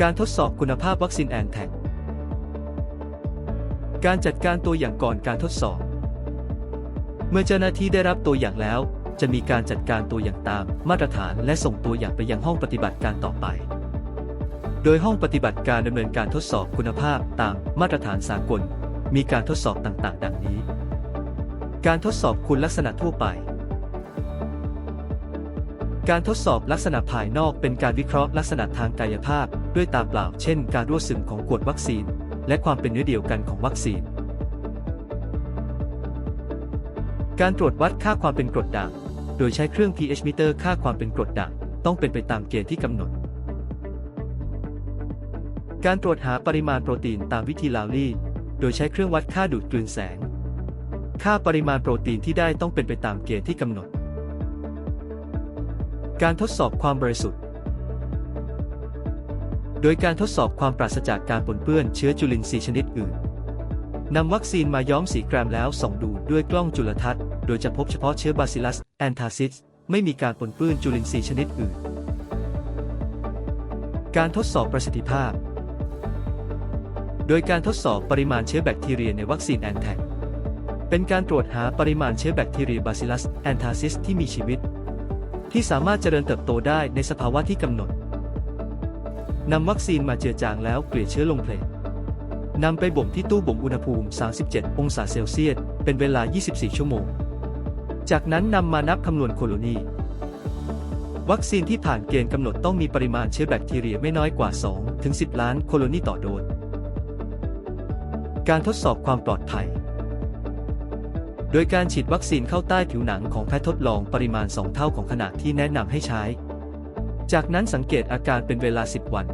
การทดสอบคุณภาพวัคซีนแอนแทกการจัดการตัวอย่างก่อนการทดสอบ เมื่อเจ้าหน้าที่ได้รับตัวอย่างแล้ว จะมีการจัดการตัวอย่างตามมาตรฐานและส่งตัวอย่างไปยังห้องปฏิบัติการต่อไป โดยห้องปฏิบัติการดำเนินการทดสอบคุณภาพตามมาตรฐานสากล มีการทดสอบต่างๆ ดังนี้ การทดสอบคุณลักษณะทั่วไป การทดสอบลักษณะภายนอกเป็นการวิเคราะห์ลักษณะทางกายภาพ ด้วยตาเปล่า เช่น การรั่วซึมของขวดวัคซีน และความเป็นเนื้อเดียวกันของวัคซีน การตรวจวัดค่าความเป็นกรดด่าง โดยใช้เครื่อง pH meter ค่าความเป็นกรดด่าง ต้องเป็นไปตามเกณฑ์ที่กำหนด การตรวจหาปริมาณโปรตีนตามวิธีลาวลี่ โดยใช้เครื่องวัดค่าดูดกลืนแสง ค่าปริมาณโปรตีนที่ได้ต้องเป็นไปตามเกณฑ์ที่กำหนด การทดสอบความบริสุทธิ์ โดยการทดสอบความปราศจากการปนเปื้อนเชื้อจุลินทรีย์ชนิดอื่นนำวัคซีนมาย้อมสีแกรมแล้วส่องดูด้วยกล้องจุลทรรศน์ โดยจะพบเฉพาะเชื้อบาซิลัสแอนทาซิสไม่มีการปนเปื้อนจุลินทรีย์ชนิดอื่น การทดสอบประสิทธิภาพ โดยการทดสอบปริมาณเชื้อแบคทีเรียในวัคซีนแอนแทกเป็นการตรวจหาปริมาณเชื้อแบคทีเรียบาซิลัสแอนทาซิสที่มีชีวิต ที่สามารถเจริญเติบโตได้ในสภาวะที่กำหนด นำวัคซีนมาเจือจางแล้วเกลี่ยเชื้อลงเพลทนำไปบ่มที่ตู้บ่มอุณหภูมิ 37 องศาเซลเซียส เป็นเวลา 24 ชั่วโมง จากนั้นนำมานับคำนวณโคโลนี วัคซีนที่ผ่านเกณฑ์กำหนดต้องมีปริมาณเชื้อแบคทีเรียไม่น้อยกว่า 2 ถึง 10 ล้านโคโลนีต่อโดส การทดสอบความปลอดภัย โดยการฉีดวัคซีนเข้าใต้ผิวหนังของแพทย์ทดลองปริมาณ 2 เท่าของขนาดที่แนะนำให้ใช้ จากนั้นสังเกตอาการเป็นเวลา 10 วัน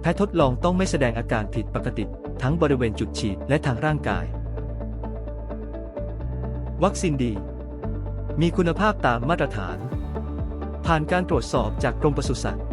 แพทย์ทดลองต้องไม่แสดงอาการผิดปกติ ทั้งบริเวณจุดฉีดและทางร่างกาย วัคซีนดี มีคุณภาพตามมาตรฐาน ผ่านการตรวจสอบจากกรมปศุสัตว์